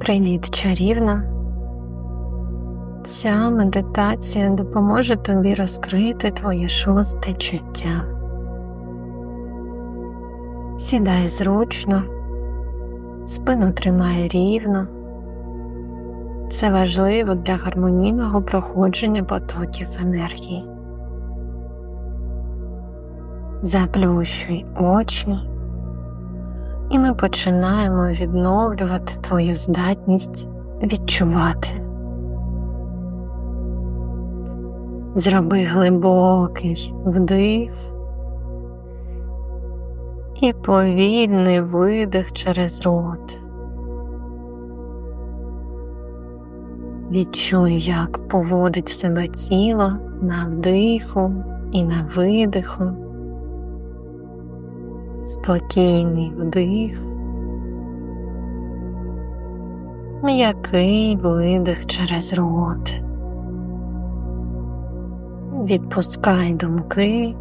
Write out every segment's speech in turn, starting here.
Привіт, чарівна. Ця медитація допоможе тобі розкрити твоє шосте чуття. Сідай зручно, спину тримай рівно. Це важливо для гармонійного проходження потоків енергії. Заплющуй очі, і ми починаємо відновлювати твою здатність відчувати. Зроби глибокий вдих і повільний видих через рот. Відчуй, як поводить себе тіло на вдиху і на видиху. Спокійний вдих, м'який видих через рот. Відпускай думки,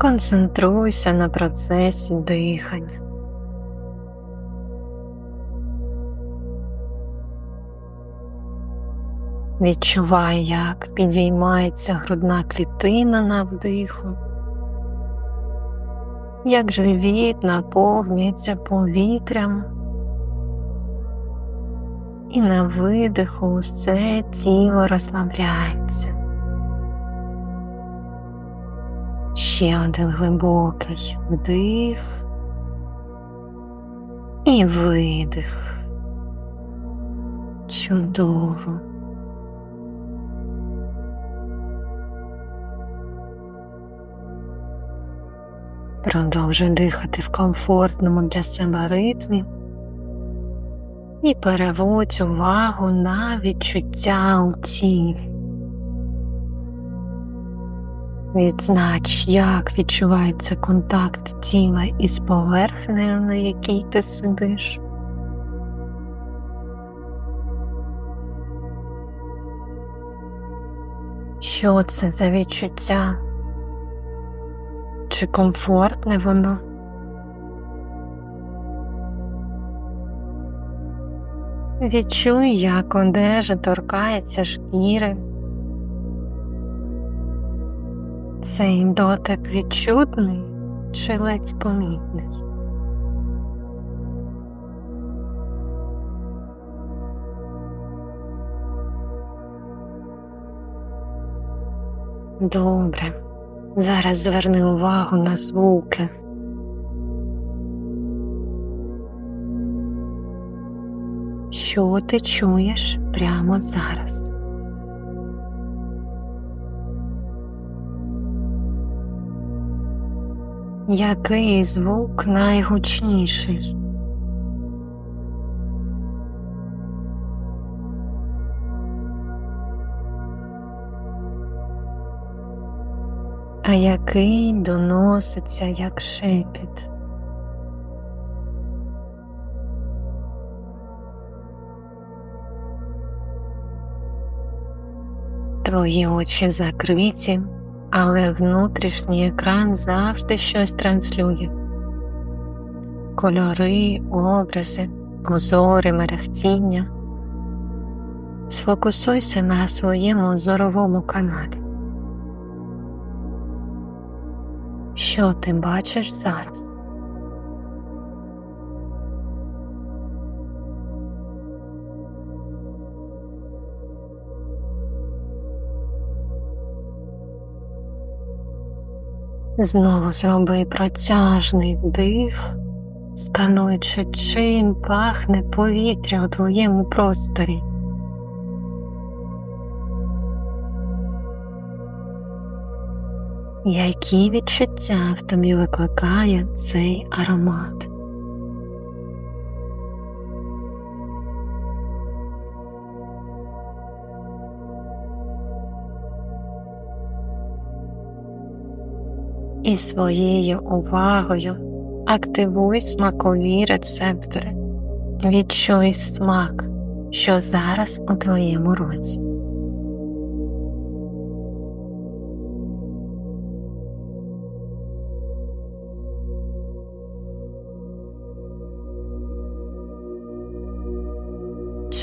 концентруйся на процесі дихання. Відчувай, як підіймається грудна клітина на вдиху, як живіт наповнюється повітрям, і на видиху усе тіло розслабляється. Ще один глибокий вдих і видих. Чудово. Продовжуй дихати в комфортному для себе ритмі і переводь увагу на відчуття у тілі. Відзнач, як відчувається контакт тіла із поверхнею, на якій ти сидиш. Що це за відчуття? Чи комфортне воно? Відчуй, як одежа торкається шкіри. Цей дотик відчутний чи ледь помітний. Добре. Зараз зверни увагу на звуки. Що ти чуєш прямо зараз? Який звук найгучніший? А який доноситься як шепіт. Твої очі закриті, але внутрішній екран завжди щось транслює. Кольори, образи, узори, мерехтіння. Сфокусуйся на своєму зоровому каналі. Що ти бачиш зараз? Знову зроби протяжний вдих, скануючи, чим пахне повітря у твоєму просторі. Які відчуття в тобі викликає цей аромат? І своєю увагою активуй смакові рецептори, відчуй смак, що зараз у твоєму році.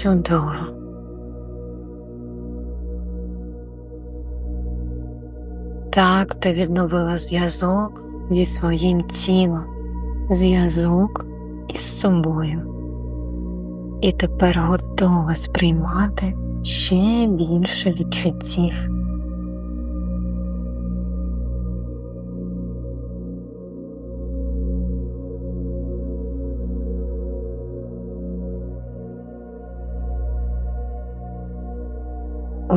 Чудово. Так ти відновила зв'язок зі своїм тілом, зв'язок із собою. І тепер готова сприймати ще більше відчуттів.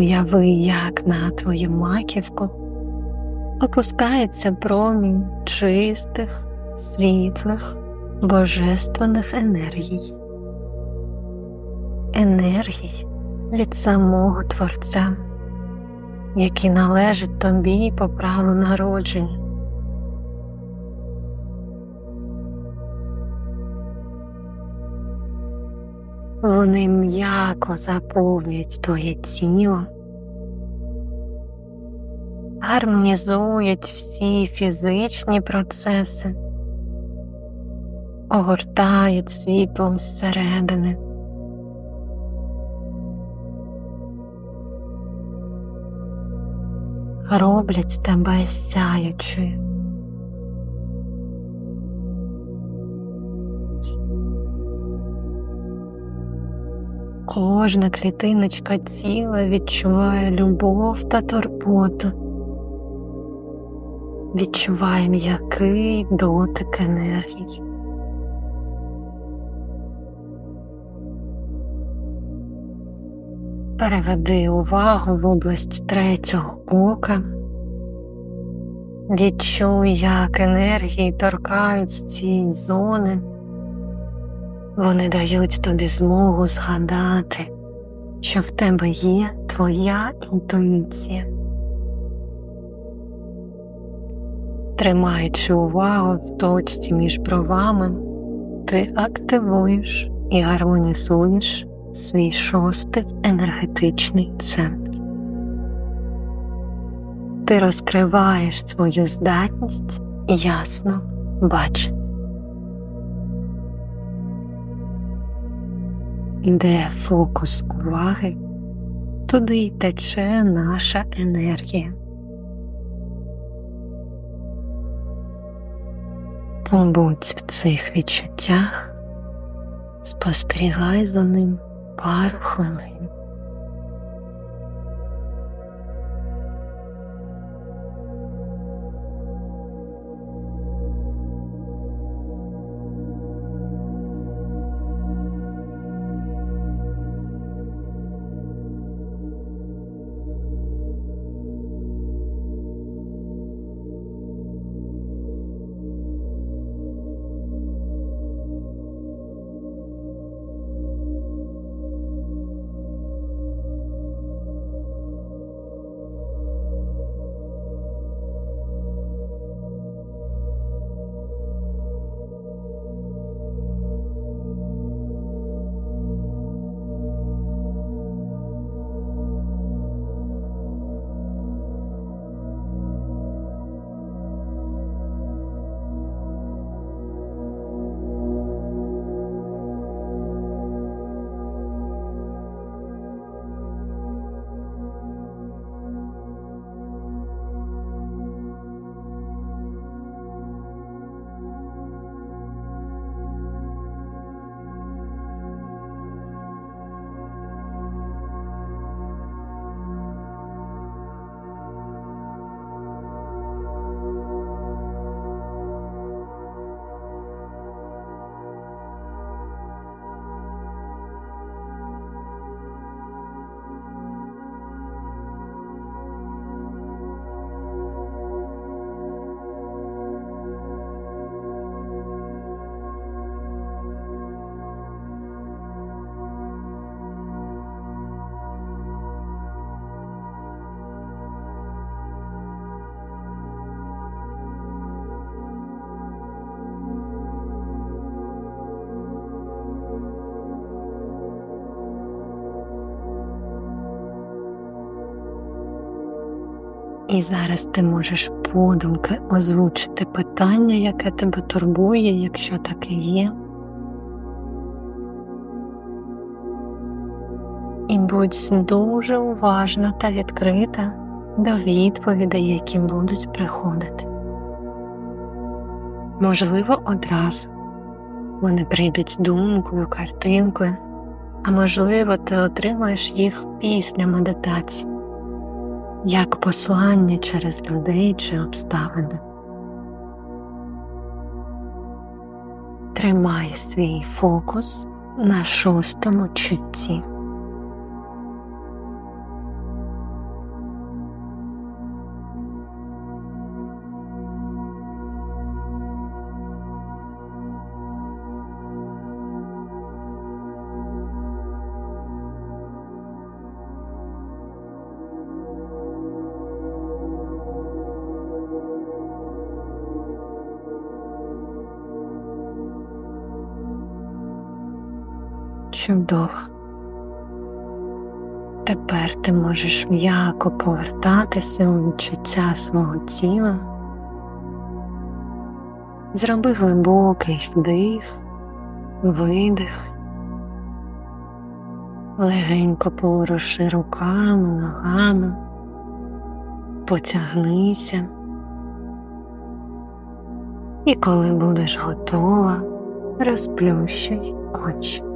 Уяви, як на твою маківку опускається промінь чистих, світлих, божественних енергій, енергій від самого Творця, які належать тобі по праву народження. Вони м'яко заповнюють твоє тіло, гармонізують всі фізичні процеси, огортають світлом зсередини. Роблять тебе сяючою. Кожна клітиночка тіла відчуває любов та турботу, відчуває м'який дотик енергії. Переведи увагу в область третього ока. Відчуй, як енергії торкаються цієї зони. Вони дають тобі змогу згадати, що в тебе є твоя інтуїція. Тримаючи увагу в точці між бровами, ти активуєш і гармонізуєш свій шостий енергетичний центр. Ти розкриваєш свою здатність ясно бачити. Де фокус уваги, туди й тече наша енергія. Побудь в цих відчуттях, спостерігай за ним пару хвилин. І зараз ти можеш подумки озвучити питання, яке тебе турбує, якщо таке є. і будь дуже уважна та відкрита до відповідей, які будуть приходити. Можливо, одразу вони прийдуть думкою, картинкою, а можливо, ти отримаєш їх після медитації, як послання через людей чи обставини. Тримай свій фокус на шостому чутті. Чудово. Тепер ти можеш м'яко повертатися у відчуття свого тіла. Зроби глибокий вдих, видих, легенько поруши руками, ногами, потягнися. І коли будеш готова, розплющуй очі.